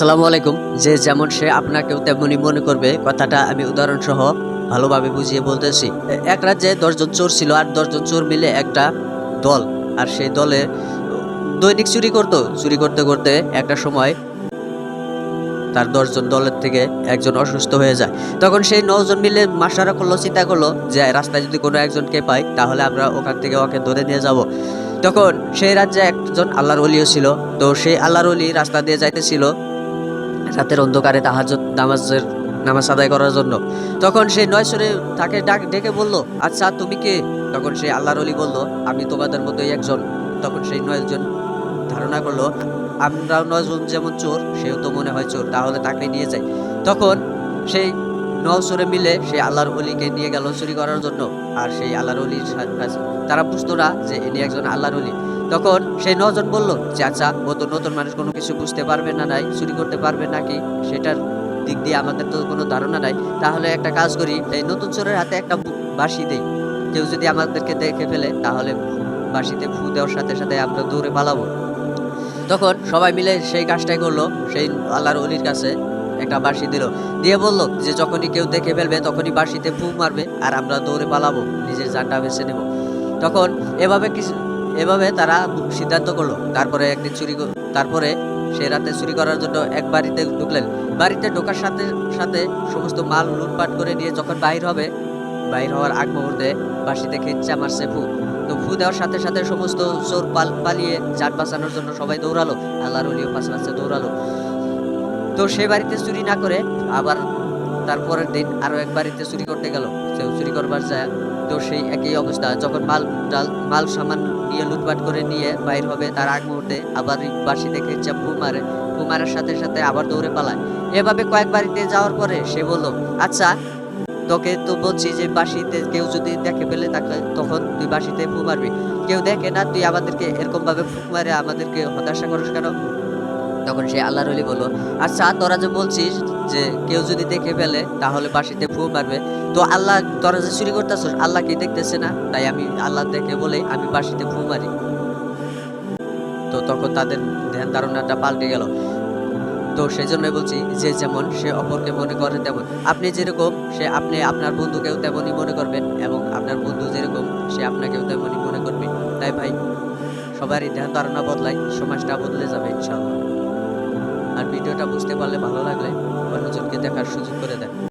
আসসালামু আলাইকুম। যে যেমন সে আপনাকেও তেমনই মনে করবে, কথাটা আমি উদাহরণ সহ ভালোভাবে বুঝিয়ে বলতেছি। এক রাজ্যে দশজন চোর ছিল আর দশজন চোর মিলে একটা দল। আর সেই দলে দৈনিক চুরি করতো। চুরি করতে করতে একটা সময় তার দশজন দলের থেকে একজন অসুস্থ হয়ে যায়। তখন সেই নজন মিলে মাসারা করল, চিন্তা করল যে রাস্তায় যদি কোনো একজনকে পাই, তাহলে আমরা ওখান থেকে ওকে ধরে নিয়ে যাব। তখন সেই রাজ্যে একজন আল্লাহর অলিও ছিল। তো সেই আল্লাহর অলি রাস্তা দিয়ে যাইতেছিল। রাতের অন্ধকারে তাহাজত নামাজের, নামাজ আদায় করার জন্য। তখন সেই নয়সরে তাকে ডাক, ডেকে বলল আচ্ছা তুমি কে? তখন সেই আল্লাহর অলি বলল, আমি তোমাদের মতোই একজন। তখন সেই নয়জন ধারণা করল আমরা নয়জন যেমন চোর, সেও তো মনে হয় চোর, তাহলে তাকে নিয়ে যাই। তখন সেই নয় নচরে মিলে সেই আল্লাহর অলিকে নিয়ে গেল চুরি করার জন্য। আর সেই আল্লাহর অলির কাছে। তারা বুঝতো না যে ইনি একজন আল্লাহর অলি তখন সেই নজন বলল যে আচ্ছা ও তো নতুন মানুষ, কোনো কিছু বুঝতে পারবে না নাই, চুরি করতে পারবে নাকি? সেটার দিক দিয়ে আমাদের তো কোনো ধারণা নাই। তাহলে একটা কাজ করি, এই নতুন চোরের হাতে একটা বু- বাঁশি দেই। কেউ যদি আমাদেরকে দেখে ফেলে, তাহলে বাঁশিতে ফু দেওয়ার সাথে সাথে আমরা দৌড়ে পালাবো। তখন সবাই মিলে সেই কাজটাই করল, সেই আল্লাহর অলির কাছে। একটা বাঁশি দিল। দিয়ে বলল যে, যখনই কেউ দেখে ফেলবে, তখনই বাঁশিতে ফু মারবে আর আমরা দৌড়ে পালাবো, নিজের জানটা বেছে নেব। তখন এভাবে কিছু, এভাবে তারা সিদ্ধান্ত করল। তারপরে একদিন চুরি তারপরে সে রাতে চুরি করার জন্য এক বাড়িতে ঢুকলেন। বাড়িতে ঢোকার সাথে সাথে সমস্ত মাল লুটপাট করে নিয়ে যখন বাইর হবে, বাইর হওয়ার আগ মুহূর্তে বাঁশিতে খিচ্চা মারছে ফু। তো ফু দেওয়ার সাথে সাথে সমস্ত চোর পাল, পালিয়ে যান বাঁচানোর জন্য সবাই দৌড়ালো। আল্লাহর অলিও পাশে পাশে দৌড়ালো। তো সে বাড়িতে চুরি না করে আবার তারপরের দিন আরও এক বাড়িতে চুরি করতে গেল। সে চুরি করবার যায় তো সেই একই অবস্থা। যখন মাল, ডাল, মাল সামান নিয়ে লুটপাট করে নিয়ে বাইর হবে, তার আগ মুহূর্তে আবার বাসি দেখে ফু মারে। ফু মারার সাথে সাথে আবার দৌড়ে পালায়। এভাবে কয়েক বাড়িতে যাওয়ার পরে সে বলল আচ্ছা তোকে তো বলছি যে বাসিতে কেউ যদি দেখে ফেলে তাকে, তখন তুই বাসিতে ফু মারবি। কেউ দেখে না, তুই আমাদেরকে এরকম ভাবে ফুক মারে, আমাদেরকে হতাশা করিস কেন? তখন সে আল্লাহর অলি বলল আচ্ছা তোরা যে বলছিস যে কেউ যদি দেখে ফেলে, তাহলে বাসিতে ফু মারবে। তো আল্লাহ তোরা যে চুরি করতেছিস, আল্লাহ কি দেখতেছে না? তাই আমি আল্লাহ দেখে বলে আমি বাসিতে ফু মারি। তো তখন তাদের ধ্যান ধারণাটা পাল্টে গেল। তো সেই জন্যই বলছি যে যেমন সে অপরকে মনে করে তেমন। আপনি যেরকম, সে আপনি আপনার বন্ধুকেও তেমনই মনে করবেন এবং আপনার বন্ধু যেরকম, সে আপনাকেও তেমনই মনে করবে। তাই ভাই, সবারই ধ্যান ধারণা বদলায়, সমাজটা বদলে যাবে, ইনশাআল্লাহ। ভিডিওটা বুঝতে পারলে ভালো লাগলে অন্যজনকে দেখার সুযোগ করে দেন।